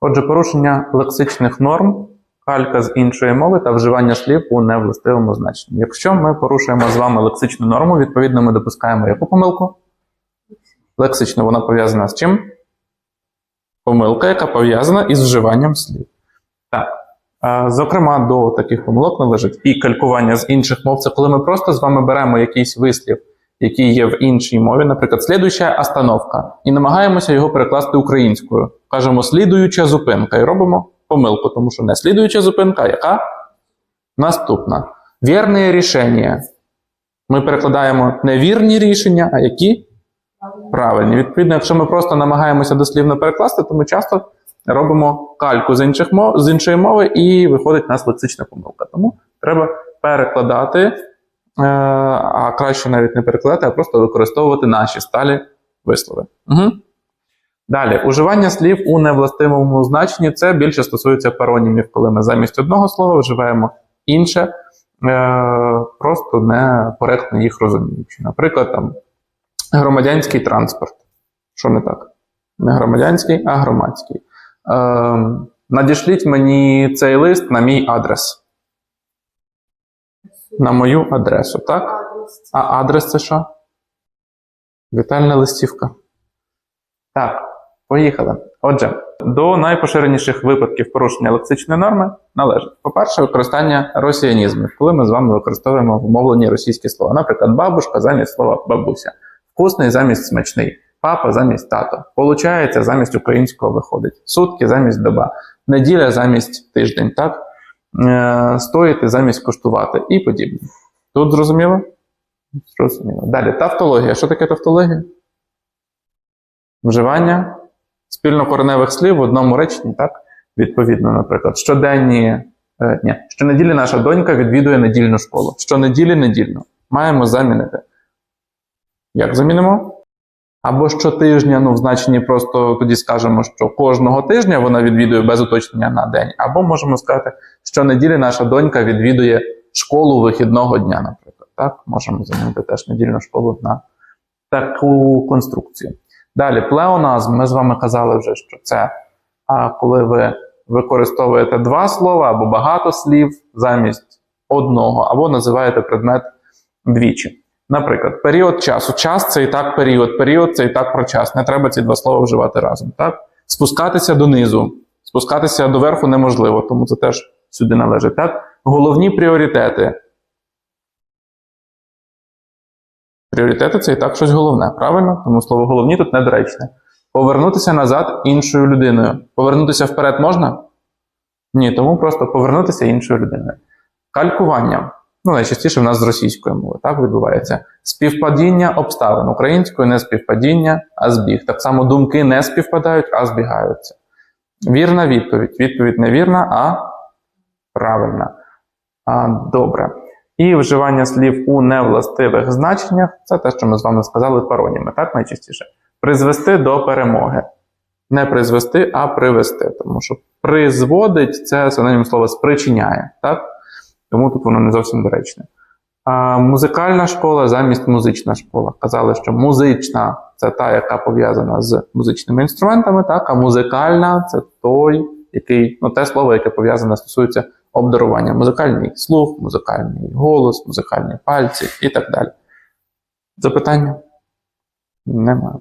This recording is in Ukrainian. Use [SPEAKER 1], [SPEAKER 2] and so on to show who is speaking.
[SPEAKER 1] Отже, порушення лексичних норм, калька з іншої мови та вживання слів у невластивому значенні. Якщо ми порушуємо з вами лексичну норму, відповідно, ми допускаємо яку помилку? Лексично вона пов'язана з чим? Помилка, яка пов'язана із вживанням слів. Так. Зокрема, до таких помилок належить і калькування з інших мов. Це коли ми просто з вами беремо якийсь вислів, який є в іншій мові, наприклад, слідуюча остановка, і намагаємося його перекласти українською. Кажемо слідуюча зупинка і робимо помилку, тому що не слідуюча зупинка, яка наступна. Вірне рішення. Ми перекладаємо не вірні рішення, а які правильні. Відповідно, якщо ми просто намагаємося дослівно перекласти, то ми часто робимо кальку з, інших мов, з іншої мови і виходить у нас лексична помилка. Тому треба перекладати, а краще навіть не перекладати, а просто використовувати наші сталі вислови. Угу. Далі, уживання слів у невластивому значенні це більше стосується паронімів, коли ми замість одного слова вживаємо інше, е, просто некоректно їх розуміючи. Наприклад, там громадянський транспорт. Що не так? Не громадянський, а громадський. Е, надішліть мені цей лист на мій адрес. На мою адресу, так?
[SPEAKER 2] Адрес.
[SPEAKER 1] А адрес це що? Вітальна листівка. Так, поїхали. Отже, до найпоширеніших випадків порушення лексичної норми належить, по-перше, використання росіянізмів, коли ми з вами використовуємо вмовлені російські слова. Наприклад, бабушка замість слова бабуся, вкусний замість смачний, папа замість тато, получається замість українського виходить, сутки замість доба, неділя замість тиждень, так? Е, стоїти замість коштувати і подібне. Тут зрозуміло? Зрозуміло. Далі, тавтологія. Що таке тавтологія? Вживання спільнокореневих слів в одному реченні, так? Відповідно, наприклад, щоденні. Е, ні, щонеділі наша донька відвідує недільну школу. Щонеділі недільну. Маємо замінити. Як замінимо? Або щотижня, ну, в значенні просто тоді скажемо, що кожного тижня вона відвідує без уточнення на день. Або можемо сказати, що щонеділі наша донька відвідує школу вихідного дня, наприклад. Так, можемо замінити теж недільну школу на таку конструкцію. Далі, плеоназм. Ми з вами казали вже, що це а, коли ви використовуєте два слова або багато слів замість одного, або називаєте предмет двічі. Наприклад, період часу. Час це і так період, період це і так про час. Не треба ці два слова вживати разом. Так? Спускатися донизу, спускатися доверху неможливо, тому це теж сюди належить. Так? Головні пріоритети. Пріоритети це і так щось головне, правильно? Тому слово головні тут недоречне. Повернутися назад іншою людиною. Повернутися вперед можна? Ні, тому просто повернутися іншою людиною. Калькування. Ну, найчастіше в нас з російської мови так відбувається. Співпадіння обставин. Українською не співпадіння, а збіг. Так само думки не співпадають, а збігаються. Вірна відповідь. Відповідь не вірна, а правильна. А, добре. І вживання слів у невластивих значеннях це те, що ми з вами сказали пароніми, так найчастіше. Призвести до перемоги. Не призвести, а привести. Тому що призводить це синонім слова спричиняє. Так? Тому тут воно не зовсім доречне. А, музикальна школа замість музична школа. Казали, що музична це та, яка пов'язана з музичними інструментами, так, а музикальна це той, який, ну, те слово, яке пов'язане стосується обдарування. Музикальний слух, музикальний голос, музикальні пальці і так далі. Запитання? Немає.